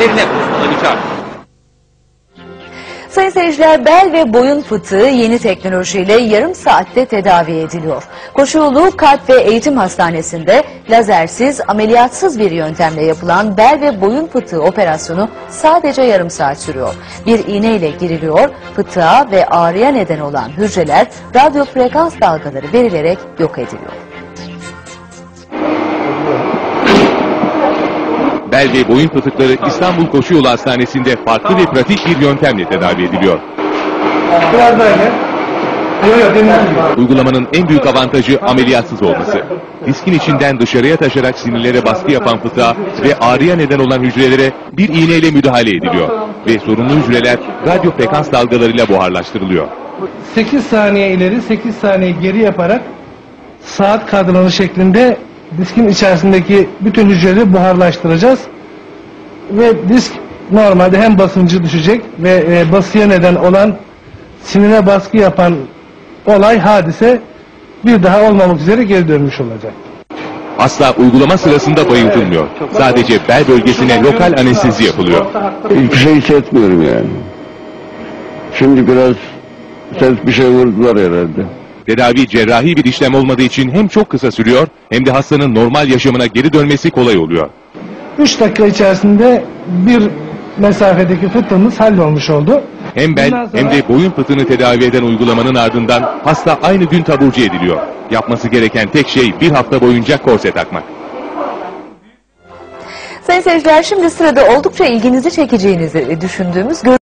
derine uzmanlanacak. Sayın seyirciler bel ve boyun fıtığı yeni teknolojiyle yarım saatte tedavi ediliyor. Koşulu Kalp ve Eğitim Hastanesi'nde lazersiz, ameliyatsız bir yöntemle yapılan bel ve boyun fıtığı operasyonu sadece yarım saat sürüyor. Bir iğne ile giriliyor, fıtığa ve ağrıya neden olan hücreler radyo frekans dalgaları verilerek yok ediliyor. Bel ve boyun fıtıkları İstanbul Koşu Yolu Hastanesi'nde farklı ve pratik bir yöntemle tedavi ediliyor. Biraz daha gel. Uygulamanın en büyük avantajı ameliyatsız olması. Diskin içinden dışarıya taşarak sinirlere baskı yapan fıtığa ve ağrıya neden olan hücrelere bir iğneyle müdahale ediliyor. Ve sorunlu hücreler radyo frekans dalgalarıyla buharlaştırılıyor. 8 saniye ileri 8 saniye geri yaparak saat kadranı şeklinde diskin içerisindeki bütün hücreleri buharlaştıracağız. Ve disk normalde hem basıncı düşecek ve e, basıya neden olan sinire baskı yapan olay hadise bir daha olmamak üzere geri dönmüş olacak. Asla uygulama sırasında bayıltılmıyor. Sadece bel bölgesine lokal anestezi yapılıyor. Hiçbir şey hissetmiyorum yani. Şimdi biraz sert bir şey vurdular herhalde. Tedavi cerrahi bir işlem olmadığı için hem çok kısa sürüyor hem de hastanın normal yaşamına geri dönmesi kolay oluyor. 3 dakika içerisinde bir mesafedeki fıtığımız hallolmuş oldu. Hem bel sonra- hem de boyun fıtığını tedavi eden uygulamanın ardından hasta aynı gün taburcu ediliyor. Yapması gereken tek şey bir hafta boyunca korse takmak. Sayın seyirciler şimdi sırada oldukça ilginizi çekeceğinizi düşündüğümüz